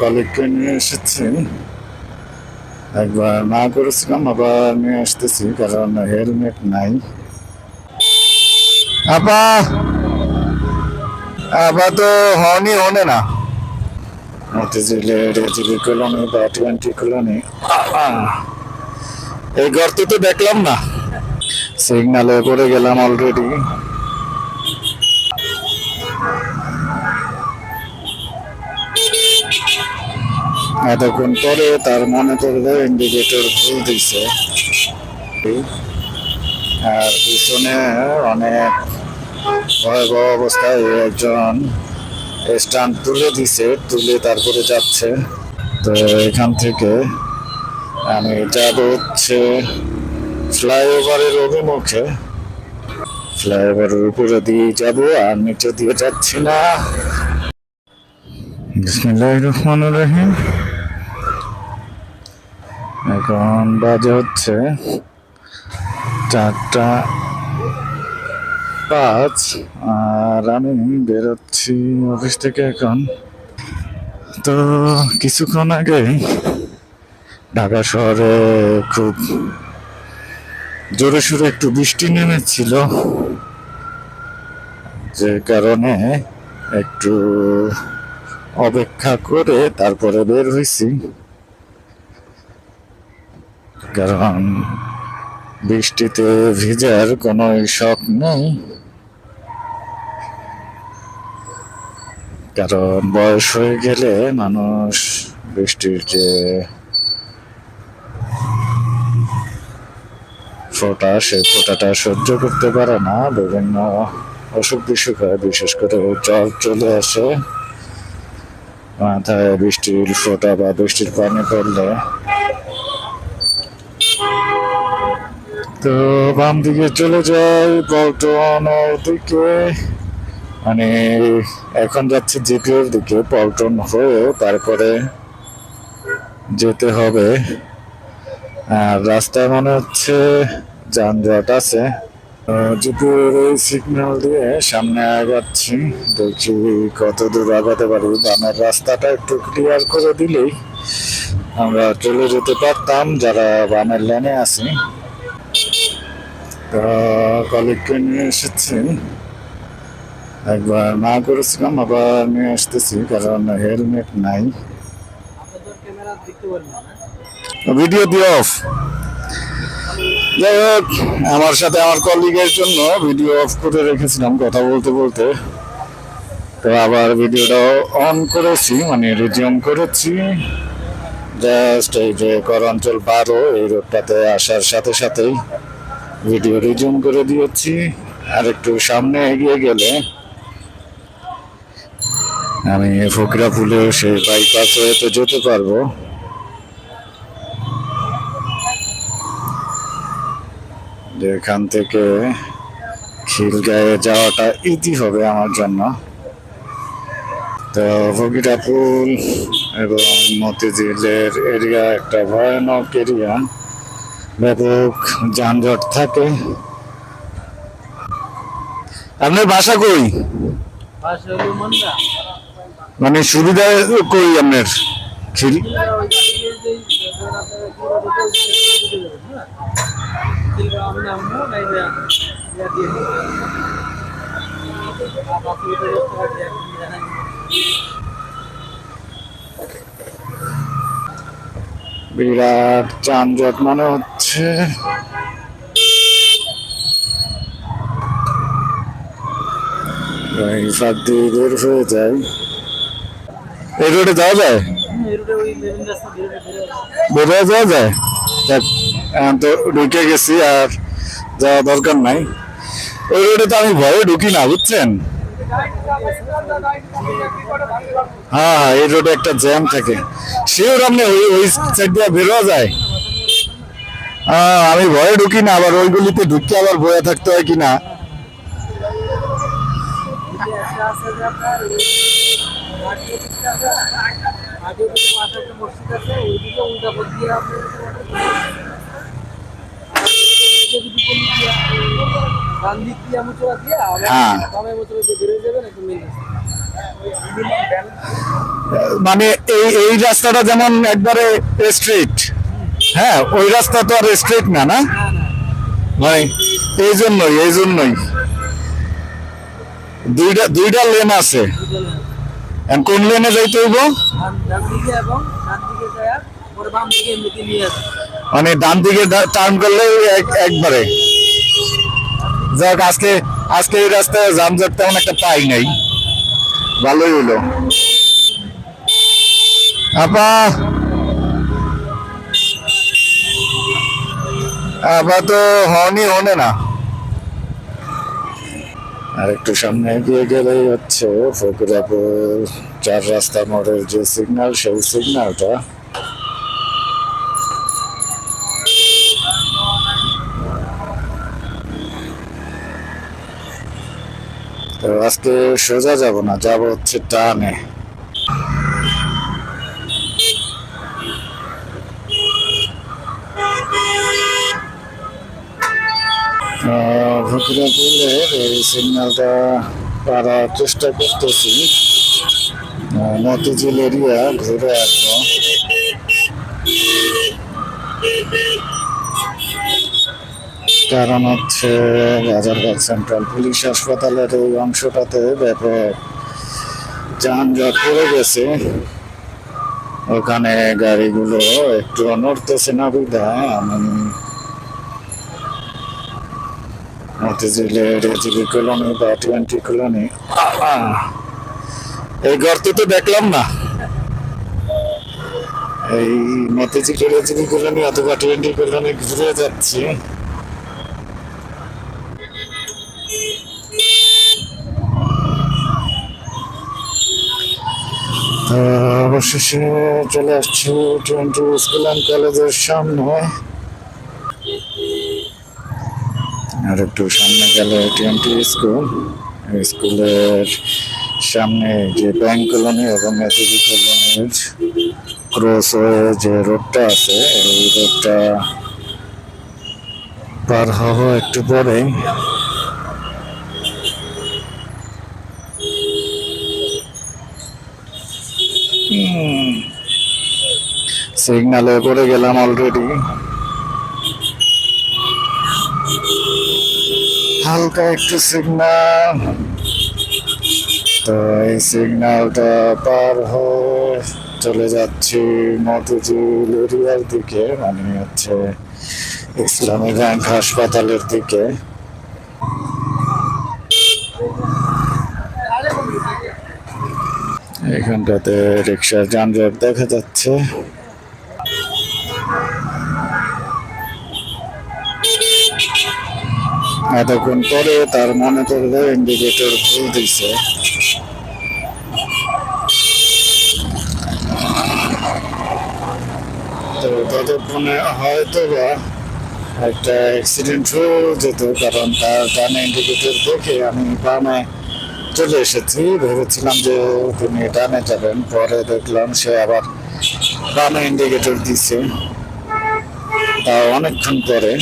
কলিগকে নিয়ে এসেছি। একবার না করেছিলাম, আবার নিয়ে আসতেছি, কারণ হেলমেট নাই। আপা আপা তো হর্নই হনে না। মতিঝিলের জিবি কলোনি বা টোয়েন্টি কলোনি। এই গর্ত তো দেখলাম না। সিগনালে পড়ে গেলাম অলরেডি এতক্ষণ পরে তার মনে পড়ল ইন্ডিকেটর ভুল দিছে। আর পিছনে অনেক ভয়াবহ অবস্থায় একজন স্ট্যান্ড তুলে দিছে, তুলে তারপরে যাচ্ছে। তো এখান থেকে আমি যাব হচ্ছে ফ্লাইওভারের অভিমুখে। ফ্লাইওভারের উপরে দিয়ে যাব, আর নিচে দিয়ে যাচ্ছি না। বিসমিল্লাহির রহমানির রহিম। এখন বাজে হচ্ছে চারটা পাঁচ, আর আমি বেরোচ্ছি অফিস থেকে এখন। তো কিছুক্ষণ আগে ঢাকা শহরে খুব জোরে সোরে একটু বৃষ্টি নেমেছিল, যে কারণে একটু অপেক্ষা করে তারপরে বের হয়েছি কারণ বৃষ্টিতে ভিজার কোনো শখ নেই। কারণ বয়স হয়ে গেলে মানুষ বৃষ্টির যে ফোঁটা, সেই ফোঁটাটা সহ্য করতে পারে না। বিভিন্ন অসুখ বিসুখ হয়, বিশেষ করে জ্বর চলে আসে। মাথায় বৃষ্টির ফোঁটা বা বৃষ্টির পানি পড়লে তো বাম দিকে চলে যাই, পল্টনের দিকে। মানে এখন যাচ্ছে জিপিওর দিকে, পল্টন হয়ে তারপরে যেতে হবে। আর রাস্তায় মনে হচ্ছে যানজট আছে। জিপিওর এই সিগন্যাল দিয়ে সামনে আগাচ্ছি। দেখি কত দূর আগাতে পারি। বামের রাস্তাটা একটু ক্লিয়ার করে দিলেই আমরা চলে যেতে পারতাম, যারা বামের লেনে আছি। কলিগকে নিয়ে এসেছি। একবার না করেছিলাম, আবার নিয়ে আসতেছি, কারণ হেলমেট নাই। ভিডিও দিয়ে অফ। যাই হোক, আমার সাথে আমার কলিগের জন্য ভিডিও অফ করে রেখেছিলাম কথা বলতে বলতে। তো আবার ভিডিওটা অন করেছি মানে রিজিউম করেছি। জাস্ট এই যে করাঞ্চল বারো, এই রোডটাতে আসার সাথে সাথেই। ভিডিও রিজুম করে দিয়েছি। আর একটু সামনে এগিয়ে গেলে আমি ফকরা ফুলে সেই বাইপাস হয়ে তো যেতে পারব। এখান থেকে খিলগায়ে যাওয়াটা ইজি হবে আমার জন্য। তো ফকিরা এবং মতিঝিলের এরিয়া একটা ভয়ানক এরিয়া ব্যাপক যানজট থাকে। আপনার বাসা কই? মানে সুবিধা কই আপনার? বিরাট যানজট মনে হচ্ছে। হয়ে যায়। এই রোডে যাওয়া যায়? যাওয়া যায়? তো ঢুকে গেছি আর দরকার নাই। রোডে তো আমি ভয়ে ঢুকি না, বুঝছেন? হ্যাঁ এই রোডে একটা জ্যাম থাকে। শিওর আপনি ওই ওই সাইড দিয়ে বেরোয়া যায়? আমি ভয়ে ঢুকি না, আবার ওইগুলিতে ঢুকতে আবার ভয়ে থাকতে হয় কিনা? মানে এই এই রাস্তাটা যেমন একবারে স্ট্রিট হ্যাঁ ওই রাস্তা তো আর স্ট্রিট না না? মানে এই জন্যই এই জন্যই। দুইটা দুইটা লেন আছে। কোন লেনে যাইতে হইব? ডান দিকে এবং ডান দিকে যায় পরে বাম দিকে নিয়ে আসে মানে ডান দিকে টার্ন করলে এক- একবারে। যাক, আজকে আজকে এই রাস্তায় যানজট তেমন একটা পাই নাই। ভালোই হলো। আপা। আপা তো হনই হনে না। আর একটু সামনে এগিয়ে গেলেই হচ্ছে, ফকিরাপুর চার রাস্তা মোড়ের যে সিগন্যাল সেই সিগন্যালটা তো আজকে সোজা যাব না, যাব হচ্ছে টানে। ফকিরাপুরের এই সিগন্যালটা পারার চেষ্টা করতেছি। মতিঝিল এরিয়া ঘুরে আসব কারণ হচ্ছে রাজারবাগ সেন্ট্রাল পুলিশ হাসপাতালের এই অংশটাতে ব্যাপক যানজট পড়ে গেছে। ওখানে গাড়িগুলো একটু নড়তেছে না বিধায় আমি মতিঝিলের জিবি কলোনি বা টোয়েন্টি কলোনি। এই গর্ত তো দেখলাম না। এই মতিঝিলের জিবি কলোনি অথবা টোয়েন্টি কলোনি ঘুরে যাচ্ছি। অবশেষে চলে আসছি টোয়েন্টি স্কুল অ্যান্ড কলেজের সামনে। আর একটু সামনে গেলে টোয়েন্টি স্কুল। স্কুলের সামনে যে ব্যাংক কলোনি এবং এদিকে কলোনির ক্রস হয়ে যে রোডটা আছে, এই রোডটা পার হব একটু পরে সিগনালে পড়ে গেলাম অলরেডি হালকা একটু সিগনাল তো এই সিগনালটা পার হয়ে চলে যাচ্ছি মতিঝিল এরিয়ার দিকে মানে হচ্ছে ইসলামী ব্যাংক হাসপাতালের দিকে। এখানটাতে রিক্সার যানজট দেখা যাচ্ছে। এতক্ষণ পরে তার মনে করল ইন্ডিকেটর ভুল দিছে। তো ততক্ষণে হয়তো বা একটা অ্যাক্সিডেন্ট হয়ে যেত, কারণ তার ডানে ইন্ডিকেটর দেখে আমি বামে চলে এসেছি। ভেবেছিলাম যে তিনি ডানে যাবেন, পরে দেখলাম সে আবার বামে ইন্ডিকেটর দিছে। তা অনেকক্ষণ পরে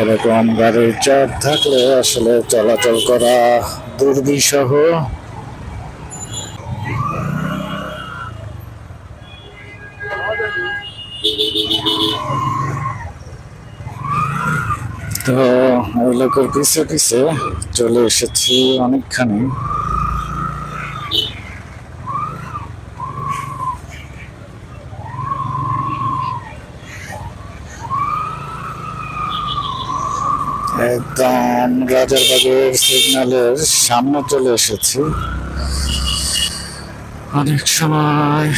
এরকম গাড়ির চাপ থাকলে আসলে চলাচল করা দুর্বিষহ। তো ওই কিছু কিছু চলে এসেছি অনেকখানি। রাজারবাগের সিগন্যালের সামনে চলে এসেছি। অনেক সময়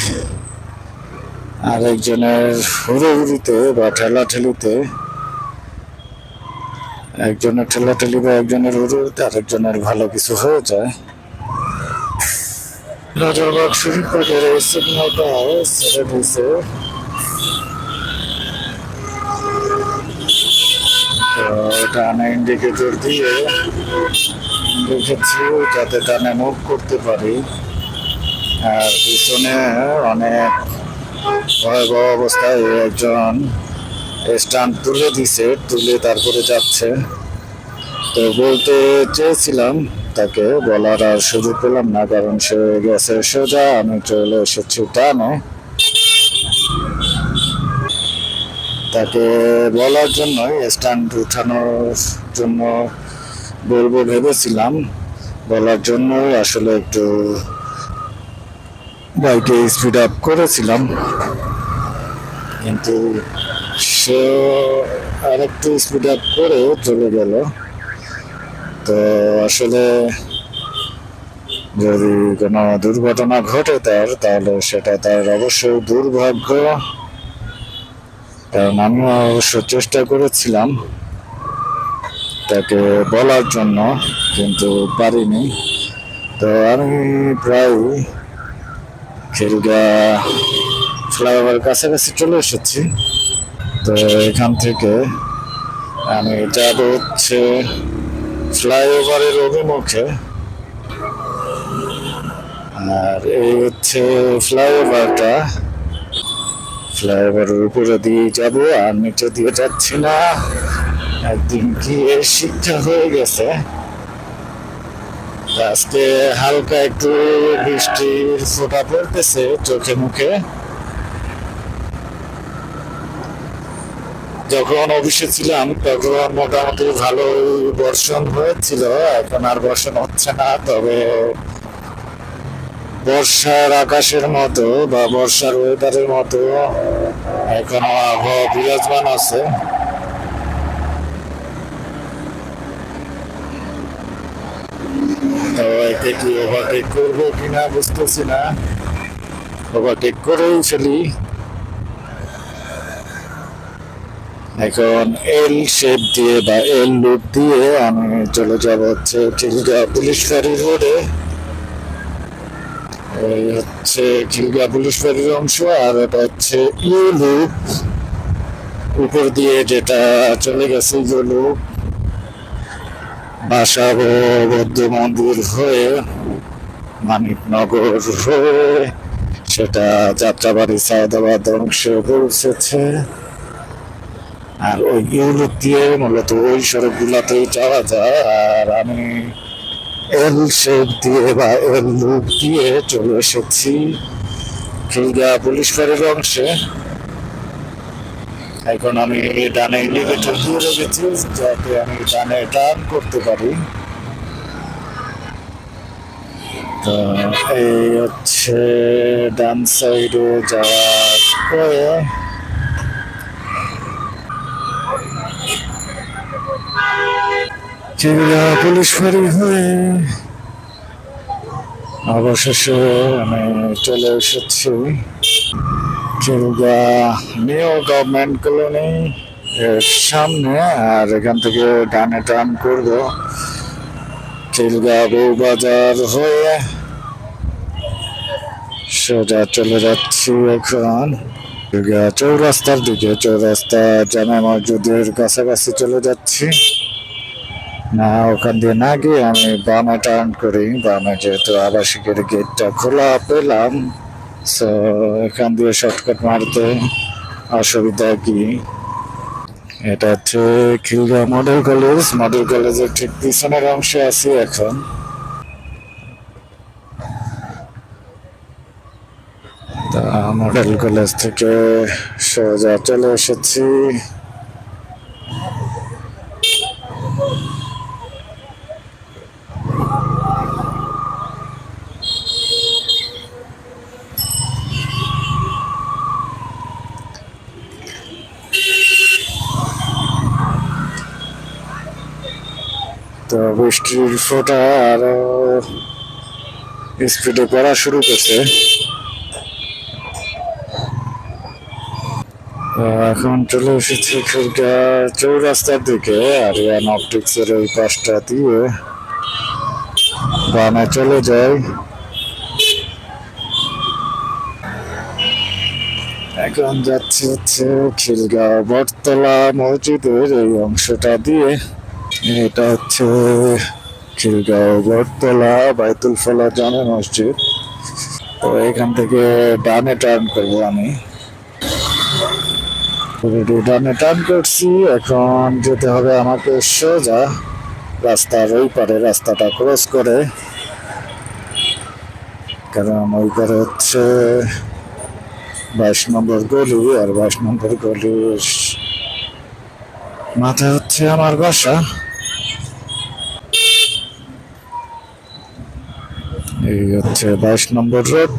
আরেকজনের হুড়োহুড়িতে বা ঠেলাঠেলিতে, একজনের ঠেলাঠেলি বা একজনের হুড়োহুড়িতে আরেকজনের ভালো কিছু হয়ে যায়। রাজারবাগ শরীফবাগের এই সিগন্যালটা ছেড়ে দিয়েছে। ডানে ইন্ডিকেটর দিয়ে দেখেছি যাতে ডানে মুভ করতে পারি। আর পিছনে অনেক ভয়াবহ অবস্থায় একজন স্ট্যান্ড তুলে দিছে, তুলে তারপরে যাচ্ছে। তো বলতে চেয়েছিলাম তাকে, বলার আর সুযোগ পেলাম না, কারণ সে গেছে সোজা, আমি চলে এসেছি টানে তাকে বলার জন্য স্ট্যান্ড উঠানোর জন্য বলব ভেবেছিলাম। বলার জন্য আসলে একটু বাইকে স্পিড আপ করেছিলাম। কিন্তু সে আর একটু স্পিড আপ করে চলে গেল। তো আসলে যদি কোনো দুর্ঘটনা ঘটে তার, তাহলে সেটা তার অবশ্যই দুর্ভাগ্য। কারণ আমি অবশ্য চেষ্টা করেছিলাম তাকে বলার জন্য, কিন্তু পারিনি। তো আমি প্রায় খেলগা ফ্লাইওভার কাছাকাছি চলে এসেছি। তো এখান থেকে আমি যাব হচ্ছে ফ্লাইওভারের অভিমুখে। আর এই হচ্ছে ফ্লাইওভারটা উপরে দিয়ে আর নিচে দিয়ে যাচ্ছি না। একদিন গিয়ে হয়ে গেছে। আজকে হালকা একটু বৃষ্টির ফোঁটা পড়তেছে চোখে মুখে। যখন অফিসে ছিলাম, তখন মোটামুটি ভালো বর্ষণ হয়েছিল, এখন আর বর্ষণ হচ্ছে না, তবে বর্ষার আকাশের মতো বা বর্ষার ওয়েদারের মতো এখনও আবহাওয়া বিরাজমান আছে। তো একে কি ওভারটেক করব কিনা বুঝতেছি না। ওভারটেক করেই ফেলি। এখন এল শেপ দিয়ে বা এল লুপ দিয়ে আমি চলে যাব হচ্ছে পুলিশ ফাঁড়ি রোডে এই হচ্ছে খিলগা পুলিশ ফাঁড়ির অংশ আর এটা হচ্ছে ইউ লুপ উপর দিয়ে যেটা চলে গেছে ইউ লুপ বাসা বৌদ্ধ মন্দির হয়ে মানিকনগর হয়ে সেটা যাত্রাবাড়ি সায়দাবাদ অংশে পৌঁছেছে। আর ওই ইউরোপ দিয়ে মূলত ওই সড়ক সড়কগুলোতেই যাওয়া যায়। আর আমি এল শেপ দিয়ে বা এল লুপ দিয়ে চলে এসেছি। খিলগা পুলিশ ফাঁড়ির অংশে। এখন আমি ডানে ইন্ডিকেটর দিয়ে রেখেছি যাতে আমি ডানে টার্ন করতে পারি। তো এই হচ্ছে ডান সাইডে যাওয়ার চিংড়া পুলিশ ফাঁড়ি হয়ে অবশেষে আমি চলে এসেছি। চিলগা নিউ গভর্নমেন্ট কলোনি এর সামনে, আর এখান থেকে ডানে টান করব। চিলগা বউবাজার হয়ে সোজা চলে যাচ্ছি এখন। চৌরাস্তার দিকে, চৌরাস্তা জামা মসজিদের কাছাকাছি চলে যাচ্ছি। না, ওখান দিয়ে না গিয়ে আমি বামে টার্ন করি। বামে যেহেতু আবাসিকের গেটটা খোলা পেলাম সো এখান দিয়ে শর্টকাট মারতে অসুবিধা কি? এটা হচ্ছে খিলগা মডেল কলেজ মডেল কলেজের ঠিক পিছনের অংশে আছি এখন। তা মডেল কলেজ থেকে সোজা চলে এসেছি। বৃষ্টির ফোঁটা আরও স্পিডে পড়া শুরু করছে। এখন চলে এসেছি খুলকা চৌরাস্তার দিকে, আর আরিয়ান অপটিক্সের ওই পাশটা দিয়ে বামে চলে যাই। এখন যাচ্ছি হচ্ছে খিলগাঁও বটতলা মসজিদের এই অংশটা দিয়ে। এটা হচ্ছে খিলগাঁও বটতলা বাইতুল ফলা জামে মসজিদ। তো এখান থেকে ডানে টার্ন করব আমি। ডানে টার্ন করছি, এখন যেতে হবে আমাকে সোজা রাস্তার ওই পারে, রাস্তাটা ক্রস করে। কারণ ওই পারে হচ্ছে বাইশ নম্বর গলি, আর বাইশ নম্বর গলির মাথায় হচ্ছে আমার বাসা। এই হচ্ছে বাইশ নম্বর রোড।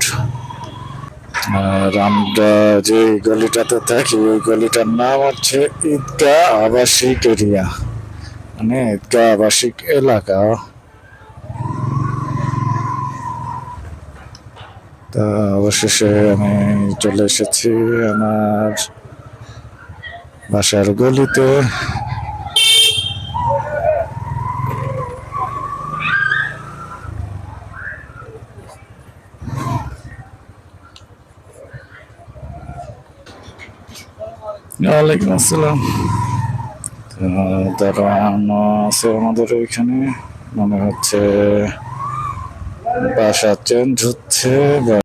আর আমরা যে গলিটাতে থাকি, ওই গলিটার নাম হচ্ছে ঈদগাহ আবাসিক এরিয়া। মানে ঈদগাহ আবাসিক এলাকা। তা অবশেষে আমি চলে এসেছি আমার বাসার গলিতে। ওয়ালাইকুম আসসালাম। দাঁড়ানো আছে আমাদের ওইখানে মনে হচ্ছে বাসা চেঞ্জ হচ্ছে